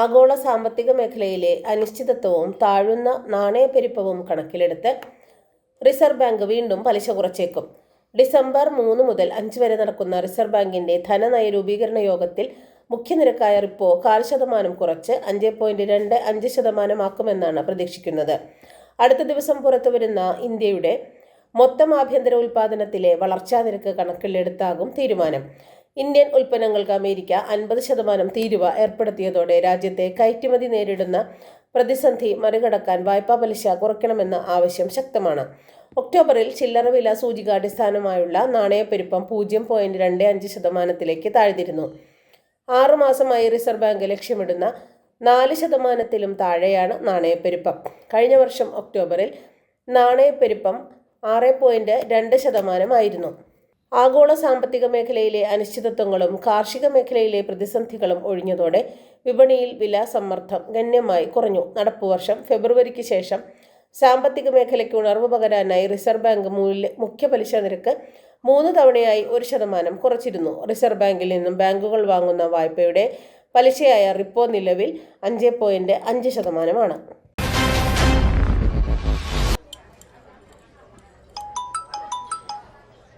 ആഗോള സാമ്പത്തിക മേഖലയിലെ അനിശ്ചിതത്വവും താഴുന്ന നാണയപ്പെരുപ്പവും കണക്കിലെടുത്ത് റിസർവ് ബാങ്ക് വീണ്ടും പലിശ കുറച്ചേക്കും. ഡിസംബർ മൂന്ന് മുതൽ അഞ്ച് വരെ നടക്കുന്ന റിസർവ് ബാങ്കിന്റെ ധനനയ രൂപീകരണ യോഗത്തിൽ മുഖ്യനിരക്കായ റിപ്പോ കാൽ ശതമാനം കുറച്ച് അഞ്ച് പോയിന്റ് രണ്ട് അഞ്ച് ശതമാനമാക്കുമെന്നാണ് പ്രതീക്ഷിക്കുന്നത്. അടുത്ത ദിവസം പുറത്തുവരുന്ന ഇന്ത്യയുടെ മൊത്തം ആഭ്യന്തര ഉൽപാദനത്തിലെ വളർച്ചാ നിരക്ക് കണക്കിലെടുത്താകും തീരുമാനം. ഇന്ത്യൻ ഉൽപ്പന്നങ്ങൾക്ക് അമേരിക്ക അൻപത് ശതമാനം തീരുവ ഏർപ്പെടുത്തിയതോടെ രാജ്യത്തെ കയറ്റുമതി നേരിടുന്ന പ്രതിസന്ധി മറികടക്കാൻ വായ്പാ പലിശ കുറയ്ക്കണമെന്ന ആവശ്യം ശക്തമാണ്. ഒക്ടോബറിൽ ചില്ലറ വില സൂചിക അടിസ്ഥാനമായുള്ള നാണയപ്പെരുപ്പം പൂജ്യം പോയിന്റ് രണ്ട് അഞ്ച് ശതമാനത്തിലേക്ക് താഴ്ന്നിരുന്നു. ആറുമാസമായി റിസർവ് ബാങ്ക് ലക്ഷ്യമിടുന്ന നാല് ശതമാനത്തിലും താഴെയാണ് നാണയപ്പെരുപ്പം. കഴിഞ്ഞ വർഷം ഒക്ടോബറിൽ നാണയപ്പെരുപ്പം ആറ് പോയിന്റ് രണ്ട് ശതമാനമായിരുന്നു. ആഗോള സാമ്പത്തിക മേഖലയിലെ അനിശ്ചിതത്വങ്ങളും കാർഷിക മേഖലയിലെ പ്രതിസന്ധികളും ഒഴിഞ്ഞതോടെ വിപണിയിൽ വില സമ്മർദ്ദം ഗണ്യമായി കുറഞ്ഞു. നടപ്പുവർഷം ഫെബ്രുവരിക്ക് ശേഷം സാമ്പത്തിക മേഖലയ്ക്ക് ഉണർവ് പകരാനായി റിസർവ് ബാങ്ക് മൂല്യ മുഖ്യ പലിശ നിരക്ക് മൂന്ന് തവണയായി ഒരു ശതമാനം കുറച്ചിരുന്നു. റിസർവ് ബാങ്കിൽ നിന്നും ബാങ്കുകൾ വാങ്ങുന്ന വായ്പയുടെ പലിശയായ റിപ്പോ നിലവിൽ അഞ്ച് പോയിന്റ് അഞ്ച് ശതമാനമാണ്.